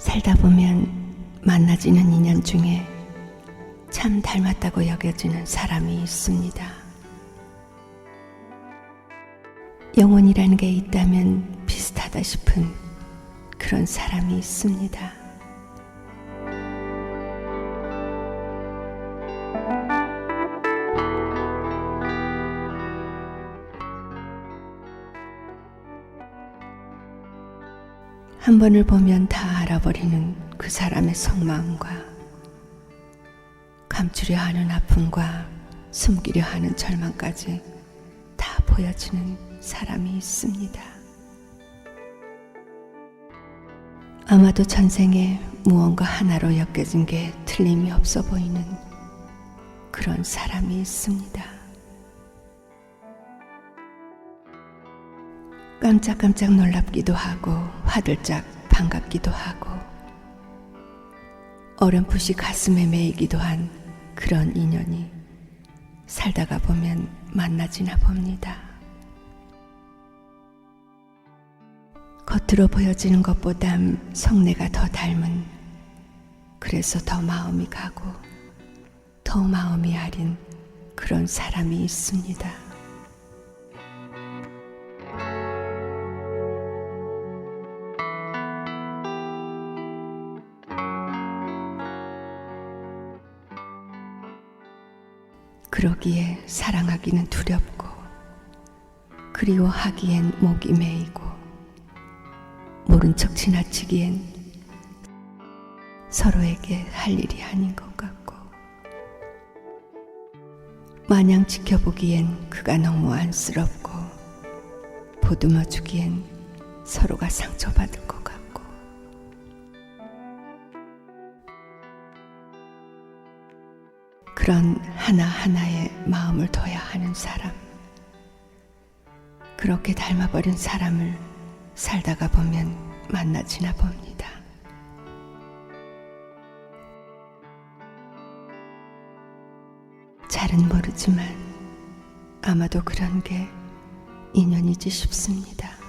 살다 보면 만나지는 인연 중에 참 닮았다고 여겨지는 사람이 있습니다. 영혼이라는 게 있다면 비슷하다 싶은 그런 사람이 있습니다. 한 번을 보면 다 알아버리는 그 사람의 속마음과 감추려 하는 아픔과 숨기려 하는 절망까지 다 보여지는 사람이 있습니다. 아마도 전생에 무언가 하나로 엮여진 게 틀림이 없어 보이는 그런 사람이 있습니다. 깜짝깜짝 놀랍기도 하고 화들짝 반갑기도 하고 어렴풋이 가슴에 메이기도 한 그런 인연이 살다가 보면 만나지나 봅니다. 겉으로 보여지는 것보담 속내가 더 닮은 그래서 더 마음이 가고 더 마음이 아린 그런 사람이 있습니다. 그러기에 사랑하기는 두렵고 그리워하기엔 목이 메이고 모른 척 지나치기엔 서로에게 할 일이 아닌 것 같고 마냥 지켜보기엔 그가 너무 안쓰럽고 보듬어 주기엔 서로가 상처받을 것 그런 하나하나의 마음을 둬야 하는 사람. 그렇게 닮아버린 사람을 살다가 보면 만나지나 봅니다. 잘은 모르지만 아마도 그런 게 인연이지 싶습니다.